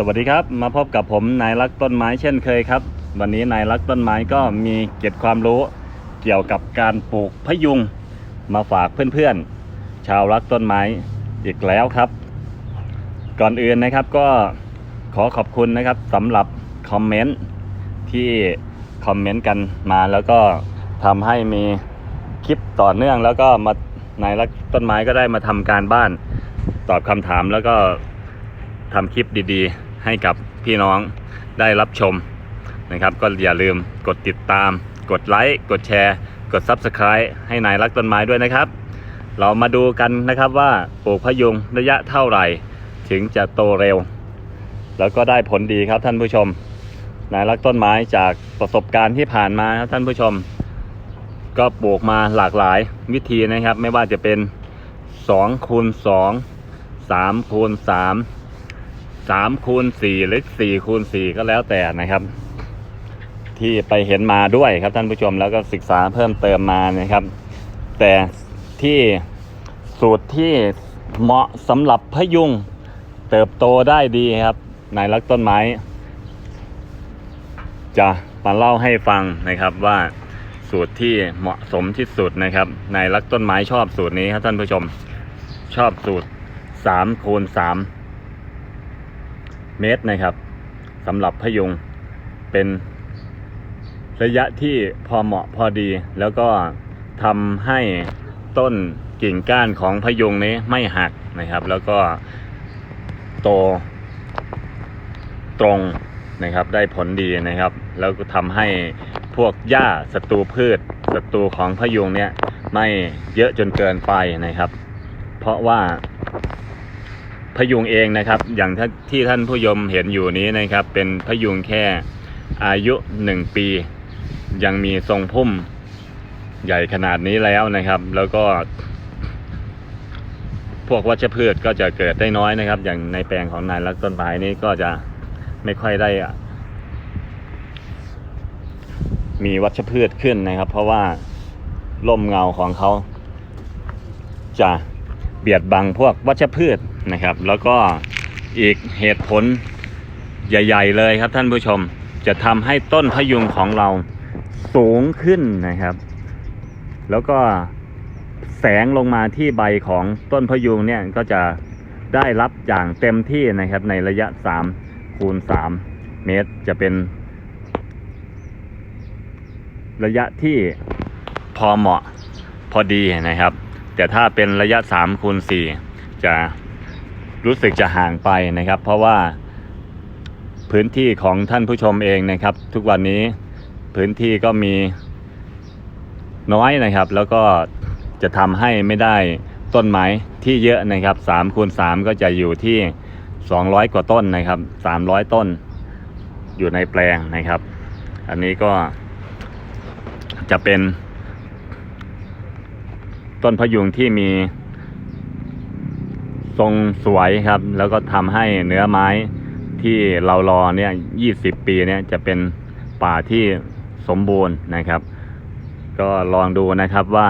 สวัสดีครับ มาพบกับผมนายรักต้นไม้เช่นเคยครับ วันนี้นายรักต้นไม้ก็มีเกร็ดความรู้เกี่ยวกับการปลูกพะยุงมาฝากเพื่อนๆ ชาวรักต้นไม้อีกแล้วครับ ก่อนอื่นนะครับก็ขอขอบคุณนะครับสำหรับคอมเมนต์ที่คอมเมนต์กันมาแล้วก็ทำให้มีคลิปต่อเนื่องแล้วก็มานายรักต้นไม้ก็ได้มาทำการบ้านตอบคำถามแล้วก็ทำคลิปดีๆ ให้กับพี่น้องได้รับชมนะครับ ก็อย่าลืมกดติดตาม กดไลค์กดแชร์ กด Subscribe ให้นายรักต้นไม้ด้วยนะครับ เรามาดูกันนะครับว่าปลูกพยุงระยะเท่าไหร่ ถึงจะโตเร็ว แล้วก็ได้ผลดีครับท่านผู้ชม นายรักต้นไม้จากประสบการณ์ที่ผ่านมาครับท่านผู้ชม ก็ปลูกมาหลากหลายวิธีนะครับ ไม่ว่าจะเป็น2คูณ2 3คูณ3 สามคูณสี่หรือสี่คูณสี่ก็แล้วแต่นะครับ ที่ไปเห็นมาด้วยครับท่านผู้ชมแล้วก็ศึกษาเพิ่มเติมมานะครับ แต่ที่สูตรที่เหมาะสำหรับพยุงเติบโตได้ดีครับนายรักต้นไม้ จะมาเล่าให้ฟังนะครับว่าสูตรที่เหมาะสมที่สุดนะครับนายรักต้นไม้ชอบสูตรนี้ครับท่านผู้ชม ชอบสูตร3คูณ3 เมตรนะครับสำหรับพยุงเป็นระยะที่พอเหมาะพอดี แล้วก็ทำให้ต้นกิ่งก้านของพยุงนี้ไม่หักนะครับ แล้วก็โตตรงนะครับได้ผลดีนะครับ แล้วก็ทำให้พวกหญ้าศัตรูพืชศัตรูของพยุงเนี่ยไม่เยอะจนเกินไปนะครับ เพราะว่า พยุงเองนะครับ อย่างที่ที่ท่านผู้ชมเห็นอยู่นี้นะครับ เป็นพยุงแค่อายุหนึ่งปี ยังมีทรงพุ่มใหญ่ขนาดนี้แล้วนะครับ แล้วก็พวกวัชพืชก็จะเกิดได้น้อยนะครับ อย่างในแปลงของนายรักต้นไม้นี้ก็จะไม่ค่อยได้ มีวัชพืชขึ้นนะครับ เพราะว่าร่มเงาของเขาจะ เบียดบังพวกวัชพืชนะครับ แล้วก็อีกเหตุผลใหญ่ ๆ เลยครับท่านผู้ชมจะทำให้ต้นพยุงของเราสูงขึ้นนะครับ แล้วก็แสงลงมาที่ใบของต้นพยุงเนี่ยก็จะได้รับอย่างเต็มที่นะครับในระยะ 3 คูณ 3 เมตรจะเป็น ระยะที่พอเหมาะพอดีนะครับ แต่ถ้าเป็นระยะ3คูณ4จะรู้สึกจะห่างไปนะครับ เพราะว่าพื้นที่ของท่านผู้ชมเองนะครับ ทุกวันนี้พื้นที่ก็มีน้อยนะครับ แล้วก็จะทำให้ไม่ได้ต้นไม้ที่เยอะนะครับ3คูณ3ก็จะอยู่ที่ 200 กว่าต้นนะครับ 300 ต้น อยู่ในแปลงนะครับ อันนี้ก็จะเป็น ต้นพยุงที่มี ทรงสวยครับ แล้วก็ทำให้เนื้อไม้ที่เรารอเนี่ย20ปีเนี่ยจะเป็นป่าที่สมบูรณ์นะครับ ก็ลองดูนะครับว่า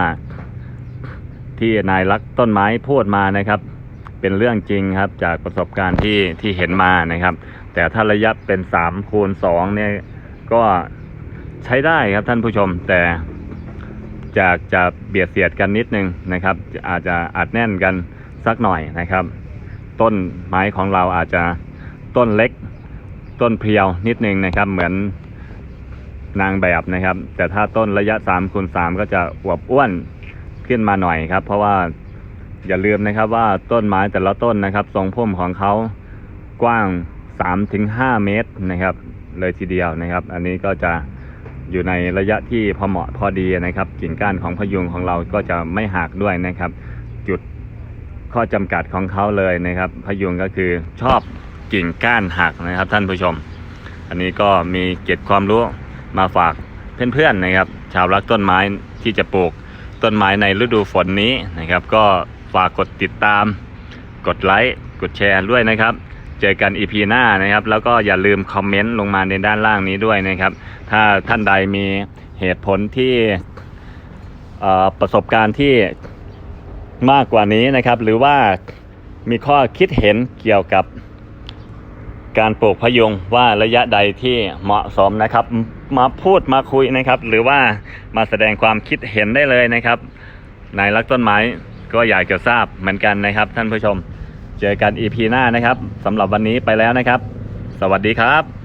ที่นายรักต้นไม้พูดมานะครับ เป็นเรื่องจริงครับจากประสบการณ์ที่ที่เห็นมานะครับ แต่ถ้าระยะเป็น3คูณ2เนี่ยก็ใช้ได้ครับท่านผู้ชมแต่ จากจะเบียดเสียดกันนิดนึงนะครับ อาจจะอัดแน่นกันสักหน่อยนะครับ ต้นไม้ของเราอาจจะต้นเล็ก ต้นเพรียวนิดนึงนะครับ เหมือนนางแบบนะครับ แต่ถ้าต้นระยะ3คูณ3ก็จะอวบอ้วนขึ้นมาหน่อยครับ เพราะว่าอย่าลืมนะครับว่าต้นไม้แต่ละต้นนะครับ ทรงพุ่มของเขากว้าง3-5 เมตรนะครับ เลยทีเดียวนะครับ อันนี้ก็จะ อยู่ในระยะที่พอเหมาะพอดีนะครับ กิ่งก้านของพยุงของเราก็จะไม่หักด้วยนะครับ จุดข้อจำกัดของเขาเลยนะครับ พยุงก็คือชอบกิ่งก้านหักนะครับ ท่านผู้ชม อันนี้ก็มีเก็บความรู้มาฝากเพื่อนๆนะครับ ชาวรักต้นไม้ที่จะปลูกต้นไม้ในฤดูฝนนี้นะครับ ก็ฝากกดติดตาม กดไลค์กดแชร์ด้วยนะครับ เจอกันอีพีหน้านะครับ แล้วก็อย่าลืมคอมเมนต์ลงมาในด้านล่างนี้ด้วยนะครับ ถ้าท่านใดมีเหตุผลที่ประสบการณ์ที่มากกว่านี้นะครับ หรือว่ามีข้อคิดเห็นเกี่ยวกับการปลูกพยุงว่าระยะใดที่เหมาะสมนะครับ มาพูดมาคุยนะครับ หรือว่ามาแสดงความคิดเห็นได้เลยนะครับนายรักต้นไม้ก็อยากจะทราบเหมือนกันนะครับท่านผู้ชม เจอกัน EP หน้านะครับสำหรับวันนี้ไปแล้วนะครับ สวัสดีครับ